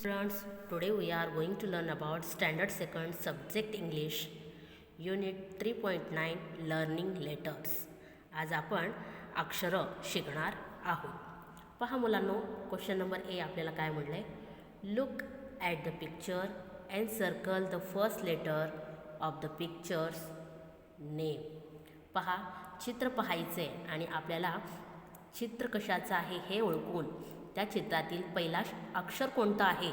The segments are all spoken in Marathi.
Students, today we are going to learn about Standard Second Subject English, Unit 3.9 Learning Letters. आज आपण अक्षरं शिकणार आहोत. पहा मुलांनो क्वेश्चन नंबर ए आपल्याला काय म्हटलं आहे look at the picture and circle the first letter of the pictures name पहा चित्र पाहायचे आणि आपल्याला चित्र कशाचं आहे हे ओळखून त्या चित्रातील पहिला श- अक्षर कोणतं आहे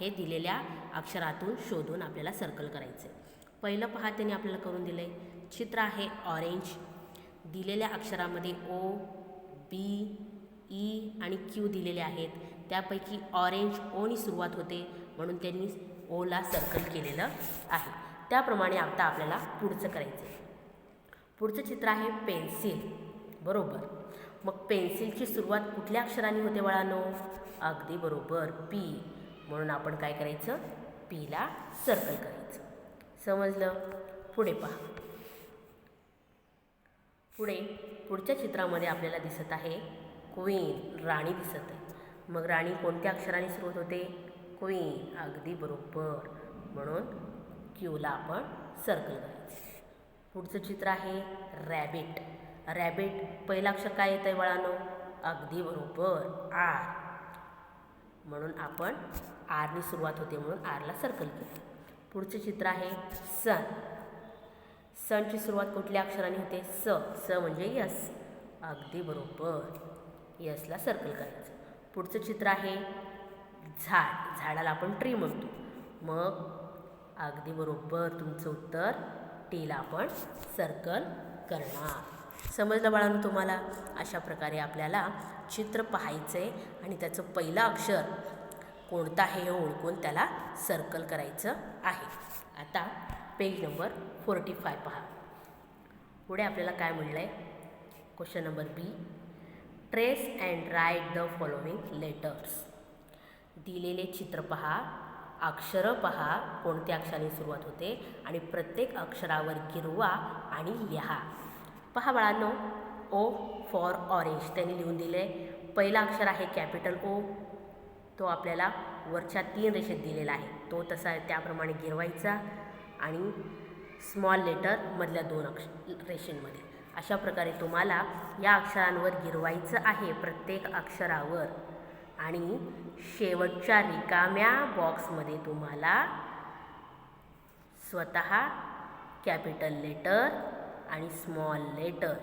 हे दिलेल्या अक्षरातून शोधून आपल्याला सर्कल करायचे पहिलं पहा त्याने आपल्याला करून दिलं आहे चित्र आहे ऑरेंज दिलेल्या अक्षरामध्ये ओ बी ई आणि क्यू दिलेले आहेत. त्यापैकी ऑरेंज ओनी सुरुवात होते म्हणून त्यांनी ओला सर्कल केलेलं आहे. त्याप्रमाणे आता आपल्याला पुढचं करायचं आहे पुढचं चित्र आहे पेन्सिल बरोबर. मग पेन्सिलची सुरुवात कुठल्या अक्षराने होते बाळानो? अगदी बरोबर पी म्हणून आपण काय करायचं? पीला सर्कल करायचं. समजलं? पुढे पहा. पुढे पुढच्या चित्रामध्ये आपल्याला दिसत आहे क्वीन राणी दिसत आहे. मग राणी कोणत्या अक्षराने सुरुवात होते? क्वीन अगदी बरोबर. म्हणून क्यूला आपण सर्कल करायचं. पुढचं चित्र आहे रॅबिट रॅबिट पहिलं अक्षर काय येतं आहे बाळानो? अगदी बरोबर आर. म्हणून आपण आरनी सुरुवात होते म्हणून आरला सर्कल केलं. पुढचं चित्र आहे सन सनची सुरुवात कुठल्या अक्षराने होते? स. स म्हणजे यस. अगदी बरोबर. यसला सर्कल करायचं. पुढचं चित्र आहे झाड. झाडाला आपण ट्री म्हणतो. मग अगदी बरोबर तुमचं उत्तर टीला आपण सर्कल करणार. समजलं बाळांनो तुम्हाला? अशा प्रकारे आपल्याला चित्र पाहायचं आहे आणि त्याचं पहिलं अक्षर कोणतं आहे हे ओळखून त्याला सर्कल करायचं आहे. आता पेज नंबर फोर्टी फाय पहा. पुढे आपल्याला काय म्हणलं आहे question number B trace and write the following letters दिलेले चित्र पहा अक्षरं पहा कोणत्या अक्षराने सुरुवात होते आणि प्रत्येक अक्षरावर गिरवा आणि लिहा. पहा बाळांनो ओ फॉर ऑरेंज. त्यांनी लिहून दिले पहिला अक्षर आहे कॅपिटल ओ. तो आपल्याला वरच्या तीन रेषेत दिलेला आहे. तो तसा त्याप्रमाणे गिरवायचा आणि स्मॉल लेटर मधल्या दोन अक्ष रेषेंमध्ये. अशा प्रकारे तुम्हाला या अक्षरांवर गिरवायचं आहे प्रत्येक अक्षरावर आणि शेवटच्या रिकाम्या बॉक्समध्ये तुम्हाला स्वतः कॅपिटल लेटर आणि स्मॉल लेटर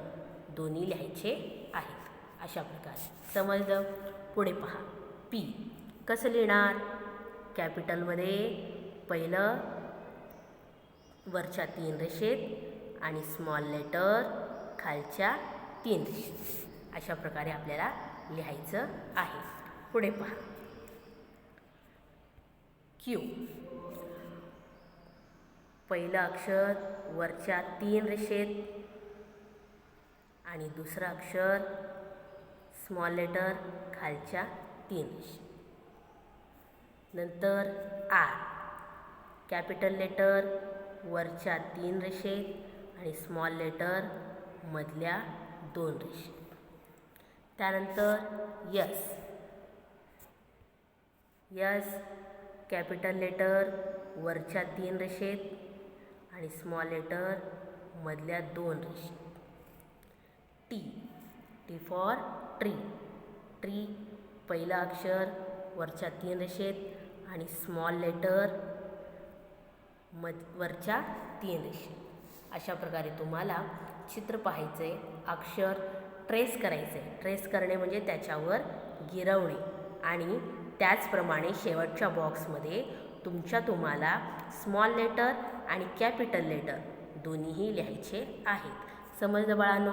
दोन्ही लिहायचे आहेत. अशा प्रकारे. समजलं? पुढे पहा. पी कसं लिहिणार? कॅपिटलमध्ये पहिलं वरच्या तीन रेषेत आणि स्मॉल लेटर खालच्या तीन रेषेत. अशा प्रकारे आपल्याला लिहायचं आहे. पुढे पहा. क्यू पहिलं अक्षर वरच्या तीन रेषेत. आणि दुसरं अक्षर स्मॉल लेटर खालच्या तीन रेषेत. नंतर आर. कॅपिटल लेटर वरच्या तीन रेषेत. आणि स्मॉल लेटर मधल्या दोन रेषेत. त्यानंतर यस. यस कॅपिटल लेटर वरच्या तीन रेषेत. आणि स्मॉल लेटर मधल्या दोन रेषेत T T for tree tree पहिलं अक्षर वरच्या तीन रेषेत आणि स्मॉल लेटर मध वरच्या तीन रेषेत. अशा प्रकारे तुम्हाला चित्र पाहायचे अक्षर ट्रेस करायचे ट्रेस करणे म्हणजे त्याच्यावर गिरवणे. आणि त्याचप्रमाणे शेवटच्या बॉक्समध्ये तुमच्या तुम्हाला स्मॉल लेटर आणि कॅपिटल लेटर दोन्हीही लिहायचे आहेत. समजलं बाळांनो?